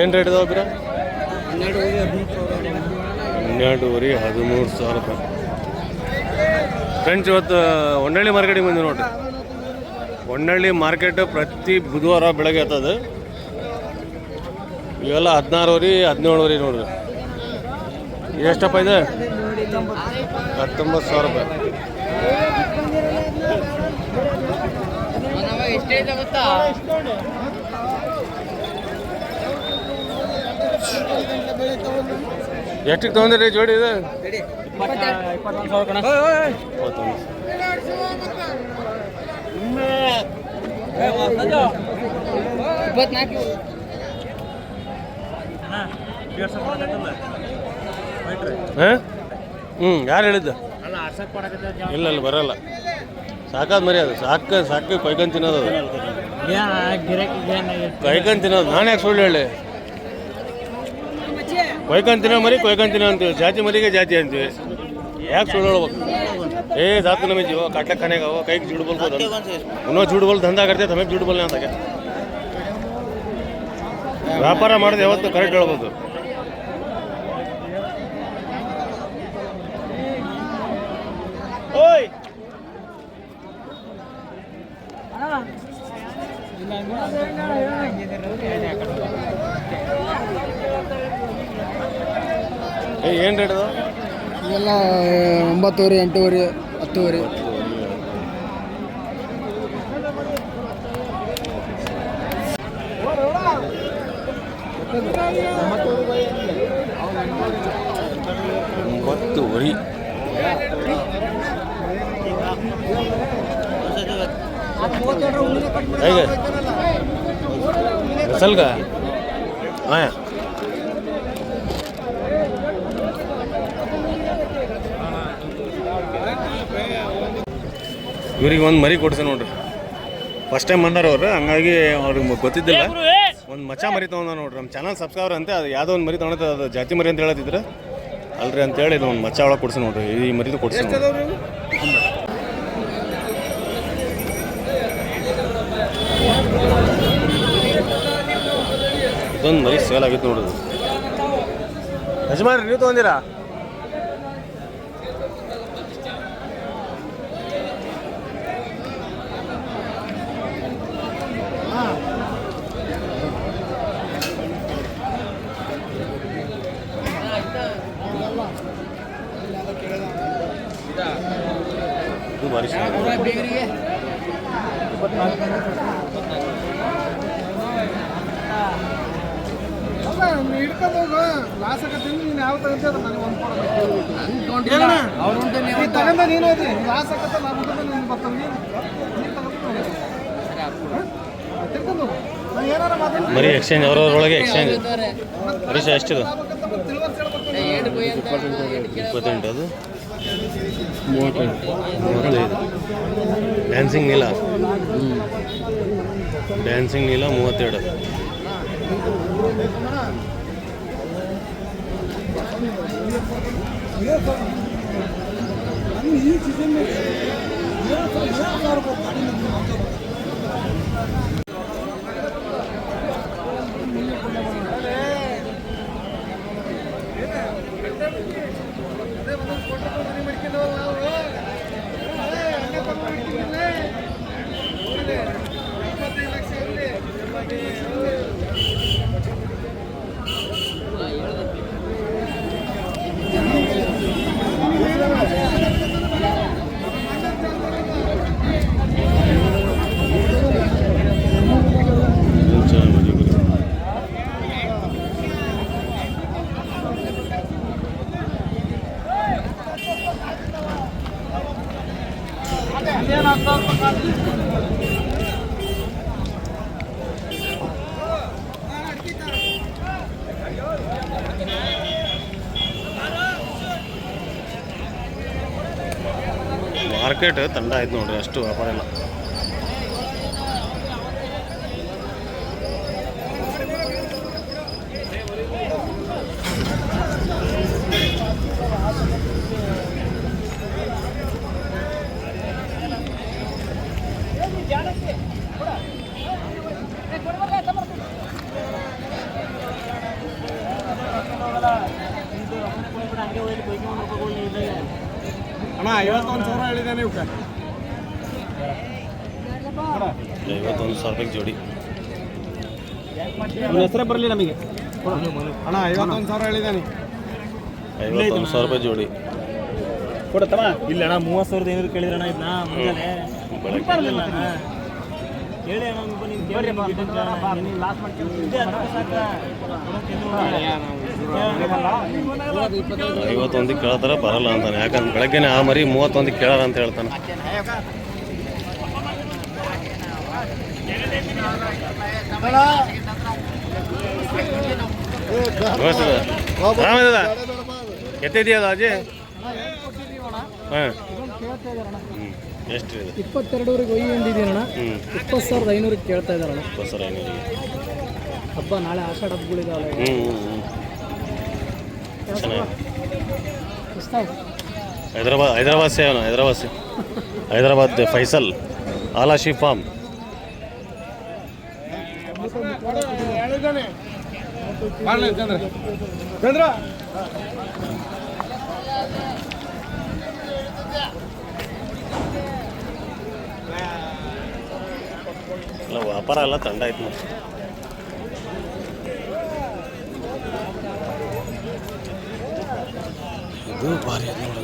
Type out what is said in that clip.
ಏನು ರೇಟ್ ಇದಾವೆ ಬೀರ? ಹನ್ನೆರಡುವರೆ, ಹದಿಮೂರು ಸಾವಿರ ರೂಪಾಯಿ. ಫ್ರೆಂಡ್ಸ್ ಇವತ್ತು ಹೊನ್ನಳ್ಳಿ ಮಾರ್ಕೆಟಿಗೆ ಬಂದಿವಿ ನೋಡ್ರಿ. ಹೊನ್ನಳ್ಳಿ ಮಾರ್ಕೆಟ್ ಪ್ರತಿ ಬುಧವಾರ ಬೆಳಗ್ಗೆ ಆತದ ಇವೆಲ್ಲ ಹದಿನಾರುವರೆ, ಹದಿನೇಳುವರೆ ನೋಡ್ರಿ. ಎಷ್ಟಪ್ಪ ಇದೆ? ಹತ್ತೊಂಬತ್ತು ಸಾವಿರ ರೂಪಾಯಿ. ಎಷ್ಟಿಗೆ ತೊಗೊಂಡ್ರಿ ಜೋಡಿ ಇದು? ಹ್ಞೂ ಯಾರು ಹೇಳಿದ್ದು? ಇಲ್ಲ ಇಲ್ಲ ಬರಲ್ಲ. ಸಾಕಾದ ಮರಿ ಅದು. ಸಾಕ ಸಾಕು ಕೊಯ್ಕೊಂಡ್ ತಿನ್ನೋದು ಅದು. ಕೊಯ್ಕೊಂಡ್ ತಿನ್ನೋದು. ನಾನು ಯಾಕೆ ಸುಳ್ಳು ಹೇಳಿ? ಕೊಯ್ಕೊಂಡ್ ತಿನ್ನೋ ಮರಿ ಕೊಯ್ಕೊಂಡ್ ತಿನ್ನೋ ಅಂತೀವಿ. ಜಾತಿ ಮರಿಗೆ ಜಾತಿ ಅಂತೀವಿ. ಯಾಕೆ ಸುಳ್ಳು ಏ ಜಾತು ನಮಗೆ ಜೀವ. ಕಟ್ಲೆ ಕನೆಗೆ ಅವ. ಕೈಗೆ ಜುಡ್ ಬಲ್ಬೋದು ಇನ್ನೂ ಜುಡ್ ಬಲ್ ದಂಧ ಕರ್ತೆ ತಮಗೆ ಜುಡ್ ವ್ಯಾಪಾರ ಮಾಡೋದು ಯಾವತ್ತು ಕರೆಕ್ಟ್ ಹೇಳ್ಬೋದು ಓಯ್! ಏನು ರೇಟ್ ಅದು? ಇವೆಲ್ಲ ಒಂಬತ್ತುವರೆ ಎಂಟೂವರೆ ಹತ್ತುವರೆ. ಒಂಬತ್ತು ವರಿ ಹೇಗೆ ಸಲ್ಗ ಹಾಂ. ಇವ್ರಿಗೆ ಒಂದು ಮರಿ ಕೊಡ್ಸ ನೋಡ್ರಿ. ಫಸ್ಟ್ ಟೈಮ್ ಬಂದಾರ ಅವ್ರು ಹಂಗಾಗಿ ಅವ್ರಿಗೆ ಗೊತ್ತಿದ್ದಿಲ್ಲ. ಒಂದು ಮಚಾ ಮರಿ ತೊಗೊಂಡ ನೋಡ್ರಿ ನಮ್ಮ ಚಾನಲ್ ಸಬ್ಸ್ಕ್ರೈಬರ್ ಅಂತ ಅದು ಯಾವುದೋ ಒಂದು ಮರಿ ತೊಗೊಂಡ ಅದು ಜಾತಿ ಮರಿ ಅಂತ ಹೇಳತ್ತಿದ್ರೆ ಅಲ್ರಿ ಅಂತೇಳಿ ಇದು ಒಂದು ಮಚ್ಚ ಒಳಗೆ ಕೊಡ್ಸಿ ನೋಡ್ರಿ ಈ ಮರಿದು ಕೊಡ್ಸಿ. ಇದೊಂದು ಮರಿ ಸೇಲ್ ಆಗಿತ್ತು ನೋಡ್ರಿ. ಯಜಮಾನ್ರಿ ನೀವು ತೊಗೊಂದಿರಾ ಇದು ಭಾರಿ ಚೆನ್ನಾಗಿದೆ. ಹಿಡ್ಕೊಂಡು ಹೋಗು ಲಾಸ್ ಆಗತ್ತೀನಿ ನೀನು ಯಾವ ತಗೊಂತ ನನಗೆ ಒಂದು ಕೊಡಬೇಕು ನೀನು ಐತಿ ಲಾಸ್ ಆಗತ್ತ ನಾನು ನೀನು ಬರ್ತಾನೆ ನೀನು ಮರಿ ಎಕ್ಸ್ಚೇಂಜ್ ಅವ್ರವ್ರೊಳಗೆ ಎಕ್ಸ್ಚೇಂಜ್ ಹರೀಶ ಎಷ್ಟಿದೆ? ಇಪ್ಪತ್ತೆಂಟು ಅದು? ಮೂವತ್ತೈದು ಡ್ಯಾನ್ಸಿಂಗ್ ನೀಲ ಡ್ಯಾನ್ಸಿಂಗ್ ನೀಲ ಮೂವತ್ತೆರಡು. ಇದು ಚೆನ್ನಾಗಿ ಮರಿ ಗುರು. ಮಾರ್ಕೆಟ್ ತಂಡ ಆಯ್ತು ನೋಡ್ರಿ ಅಷ್ಟು ವ್ಯಾಪಾರ ಇಲ್ಲ ಐವತ್ತೊಂದು ಸಾವಿರ ಹೇಳಿದ್ದಾನೆ ಇವಕ್ಕೆ ಐವತ್ತೊಂದು ಸಾವಿರ ರೂಪಾಯಿ ಜೋಡಿ. ನಿಮ್ಮ ಹೆಸರೇ ಬರಲಿ ನಮಗೆ. ಅಣ್ಣ ಐವತ್ತೊಂದು ಸಾವಿರ ಹೇಳಿದ್ದಾನೆ ಐವತ್ತೊಂದು ಸಾವಿರ ರೂಪಾಯಿ ಜೋಡಿ. ಕೊಡತ್ತಮ್ಮ? ಇಲ್ಲ ಅಣ್ಣ ಮೂವತ್ತು ಸಾವಿರದ ಏನಾದ್ರು ಕೇಳಿದ್ರಣ್ಣ ಇದನ್ನ ಮುಂಜಾನೆ. ಬೆಳಗ್ಗೆ ಅಣ್ಣ ಕೇಳಿ ಐವತ್ತೊಂದಕ್ಕೆ ಕೇಳ್ತಾರ ಬರಲ್ಲ ಅಂತಾನೆ. ಯಾಕಂದ್ರೆ ಬೆಳಗ್ಗೆನೆ ಆ ಮರಿ ಮೂವತ್ತೊಂದಕ್ಕೆ ಕೇಳಾರ ಅಂತ ಹೇಳ್ತಾನೆ. ಎತ್ತಿದ್ಯಾ ಎತ್ತಿದೆಯಲ್ಲ ಅಜ್ಜಿ ಹಾಂ. ಎಷ್ಟು ಇಪ್ಪತ್ತೆರಡುವರೆಗೆ ಒಯ್ಯಿ ಹ್ಞೂ ಇಪ್ಪತ್ತು ಸಾವಿರದ ಐನೂರಿಗೆ ಕೇಳ್ತಾ ಇದ್ದಾರಣ್ಣ ಇಪ್ಪತ್ತು ಸಾವಿರ ಐನೂರಿಗೆ. ಹಬ್ಬ ನಾಳೆ ಆಷಾಢ ಹಬ್ಬಗಳಿದಾವೆ ಹ್ಞೂ ಹ್ಞೂ ಚೆನ್ನಾಗಿ ಹೈದರಾಬಾದ್ ಹೈದರಾಬಾದ್ ಸೇವನ ಹೈದರಾಬಾದ್ ಸೇ ಹೈದರಾಬಾದ್ ಫೈಸಲ್ ಆಲಾಶಿ ಫಾರ್ಮ್. ಚಂದ್ರ. ಚಂದ್ರ ಎಲ್ಲ ವ್ಯಾಪಾರ ಎಲ್ಲ ತಂಡ ಆಯ್ತು ಮತ್ತೆ ಇದು ಭಾರಿ ಐತೆ ನೋಡಿ